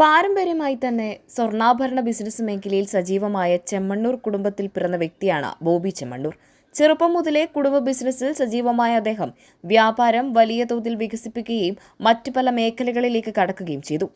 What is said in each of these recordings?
പാരമ്പര്യമായി തന്നെ സ്വർണാഭരണ ബിസിനസ് മേഖലയിൽ സജീവമായ ചെമ്മണ്ണൂർ കുടുംബത്തിൽ പിറന്ന വ്യക്തിയാണ് ബോബി ചെമ്മണ്ണൂർ. ചെറുപ്പം മുതലേ കുടുംബ ബിസിനസ്സിൽ സജീവമായ അദ്ദേഹം വ്യാപാരം വലിയ തോതിൽ വികസിപ്പിക്കുകയും മറ്റു പല മേഖലകളിലേക്ക് കടക്കുകയും ചെയ്തു.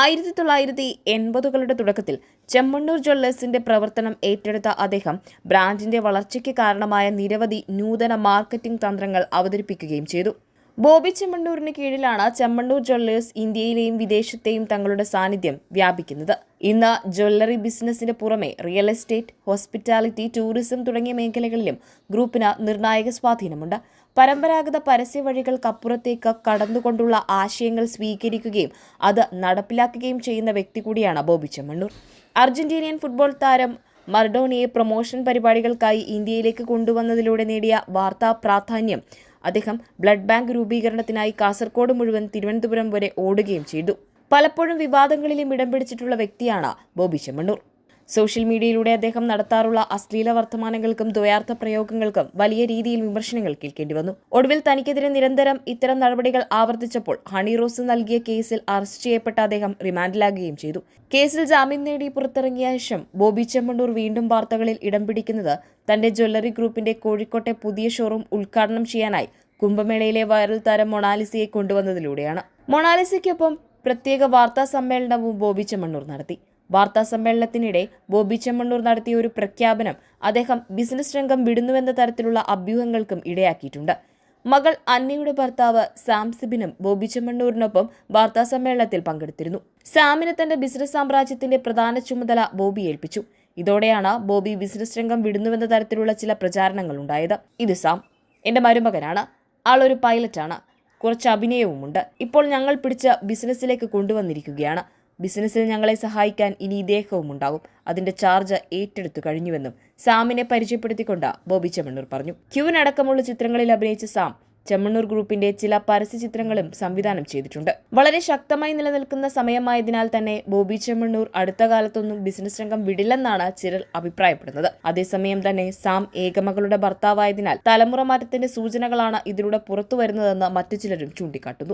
ആയിരത്തി തൊള്ളായിരത്തി എൺപതുകളുടെ തുടക്കത്തിൽ ചെമ്മണ്ണൂർ ജ്വല്ലേഴ്സിന്റെ പ്രവർത്തനം ഏറ്റെടുത്ത അദ്ദേഹം ബ്രാൻഡിന്റെ വളർച്ചയ്ക്ക് കാരണമായ നിരവധി നൂതന മാർക്കറ്റിംഗ് തന്ത്രങ്ങൾ അവതരിപ്പിക്കുകയും ചെയ്തു. ബോബി ചെമ്മണ്ണൂരിന് കീഴിലാണ് ചെമ്മണ്ണൂർ ജ്വല്ലേഴ്സ് ഇന്ത്യയിലെയും വിദേശത്തെയും തങ്ങളുടെ സാന്നിധ്യം വ്യാപിക്കുന്നത്. ഇന്ന് ജ്വല്ലറി ബിസിനസിന് പുറമെ റിയൽ എസ്റ്റേറ്റ് ഹോസ്പിറ്റാലിറ്റി ടൂറിസം തുടങ്ങിയ മേഖലകളിലും ഗ്രൂപ്പിന് നിർണായക സ്വാധീനമുണ്ട്. പരമ്പരാഗത പരസ്യ വഴികൾക്കപ്പുറത്തേക്ക് കടന്നുകൊണ്ടുള്ള ആശയങ്ങൾ സ്വീകരിക്കുകയും അത് നടപ്പിലാക്കുകയും ചെയ്യുന്ന വ്യക്തി കൂടിയാണ് ബോബി ചെമ്മണ്ണൂർ. അർജന്റീനിയൻ ഫുട്ബോൾ താരം മർഡോണിയെ പ്രൊമോഷൻ പരിപാടികൾക്കായി ഇന്ത്യയിലേക്ക് കൊണ്ടുവന്നതിലൂടെ നേടിയ വാർത്താ പ്രാധാന്യം അദ്ദേഹം ബ്ലഡ് ബാങ്ക് രൂപീകരണത്തിനായി കാസർകോട് മുഴുവൻ തിരുവനന്തപുരം വരെ ഓടുകയും ചെയ്തു. പലപ്പോഴും വിവാദങ്ങളിലും ഇടം പിടിച്ചിട്ടുള്ള വ്യക്തിയാണ് ബോബി ചെമ്മണ്ണൂർ. സോഷ്യൽ മീഡിയയിലൂടെ അദ്ദേഹം നടത്താറുള്ള അശ്ലീല വർത്തമാനങ്ങൾക്കും ദ്വയാർത്ഥ പ്രയോഗങ്ങൾക്കും വലിയ രീതിയിൽ വിമർശനങ്ങൾ കേൾക്കേണ്ടി വന്നു. ഒടുവിൽ തനിക്കെതിരെ നിരന്തരം ഇത്തരം നടപടികൾ ആവർത്തിച്ചപ്പോൾ ഹണി റോസ് നൽകിയ കേസിൽ അറസ്റ്റ് ചെയ്യപ്പെട്ട അദ്ദേഹം റിമാൻഡിലാകുകയും ചെയ്തു. കേസിൽ ജാമ്യം നേടി പുറത്തിറങ്ങിയ ശേഷം ബോബി ചെമ്മണ്ണൂർ വീണ്ടും വാർത്തകളിൽ ഇടം പിടിക്കുന്നത് തന്റെ ജ്വല്ലറി ഗ്രൂപ്പിന്റെ കോഴിക്കോട്ടെ പുതിയ ഷോറൂം ഉദ്ഘാടനം ചെയ്യാനായി കുംഭമേളയിലെ വൈറൽ താരം മൊണാലിസയെ കൊണ്ടുവന്നതിലൂടെയാണ്. മൊണാലിസയ്ക്കൊപ്പം പ്രത്യേക വാർത്താ സമ്മേളനവും ബോബി ചെമ്മണ്ണൂർ നടത്തി. വാർത്താ സമ്മേളനത്തിനിടെ ബോബി ചെമ്മണ്ണൂർ നടത്തിയ ഒരു പ്രഖ്യാപനം അദ്ദേഹം ബിസിനസ് രംഗം വിടുന്നുവെന്ന തരത്തിലുള്ള അഭ്യൂഹങ്ങൾക്കും ഇടയാക്കിയിട്ടുണ്ട്. മകൾ അന്നയുടെ ഭർത്താവ് സാംസിബിനും ബോബി ചെമ്മണ്ണൂരിനൊപ്പം വാർത്താ സമ്മേളനത്തിൽ പങ്കെടുത്തിരുന്നു. സാമിന് തന്റെ ബിസിനസ് സാമ്രാജ്യത്തിന്റെ പ്രധാന ചുമതല ബോബി ഏൽപ്പിച്ചു. ഇതോടെയാണ് ബോബി ബിസിനസ് രംഗം വിടുന്നുവെന്ന തരത്തിലുള്ള ചില പ്രചാരണങ്ങൾ ഉണ്ടായത്. ഇത് സാം. എന്റെ മരുമകനാണ്. ആളൊരു പൈലറ്റാണ്. കുറച്ച് അഭിനയവുമുണ്ട്. ഇപ്പോൾ ഞങ്ങൾ പിടിച്ച ബിസിനസ്സിലേക്ക് കൊണ്ടുവന്നിരിക്കുകയാണ്. ബിസിനസ്സിൽ ഞങ്ങളെ സഹായിക്കാൻ ഇനി ഇദ്ദേഹവും ഉണ്ടാകും അതിന്റെ ചാർജ് ഏറ്റെടുത്തു കഴിഞ്ഞുവെന്നും സാമിനെ പരിചയപ്പെടുത്തിക്കൊണ്ട് ബോബി ചെമ്മണ്ണൂർ പറഞ്ഞു. ക്യൂവിനടക്കമുള്ള ചിത്രങ്ങളിൽ അഭിനയിച്ച സാം ചെമ്മണ്ണൂർ ഗ്രൂപ്പിന്റെ ചില പരസ്യ ചിത്രങ്ങളും സംവിധാനം ചെയ്തിട്ടുണ്ട്. വളരെ ശക്തമായി നിലനിൽക്കുന്ന സമയമായതിനാൽ തന്നെ ബോബി ചെമ്മണ്ണൂർ അടുത്ത കാലത്തൊന്നും ബിസിനസ് രംഗം വിടില്ലെന്നാണ് ചിലർ അഭിപ്രായപ്പെടുന്നത്. അതേസമയം തന്നെ സാം ഏകമകളുടെ ഭർത്താവായതിനാൽ തലമുറ മാറ്റത്തിന്റെ സൂചനകളാണ് ഇതിലൂടെ പുറത്തു വരുന്നതെന്ന് മറ്റു ചിലരും ചൂണ്ടിക്കാട്ടുന്നു.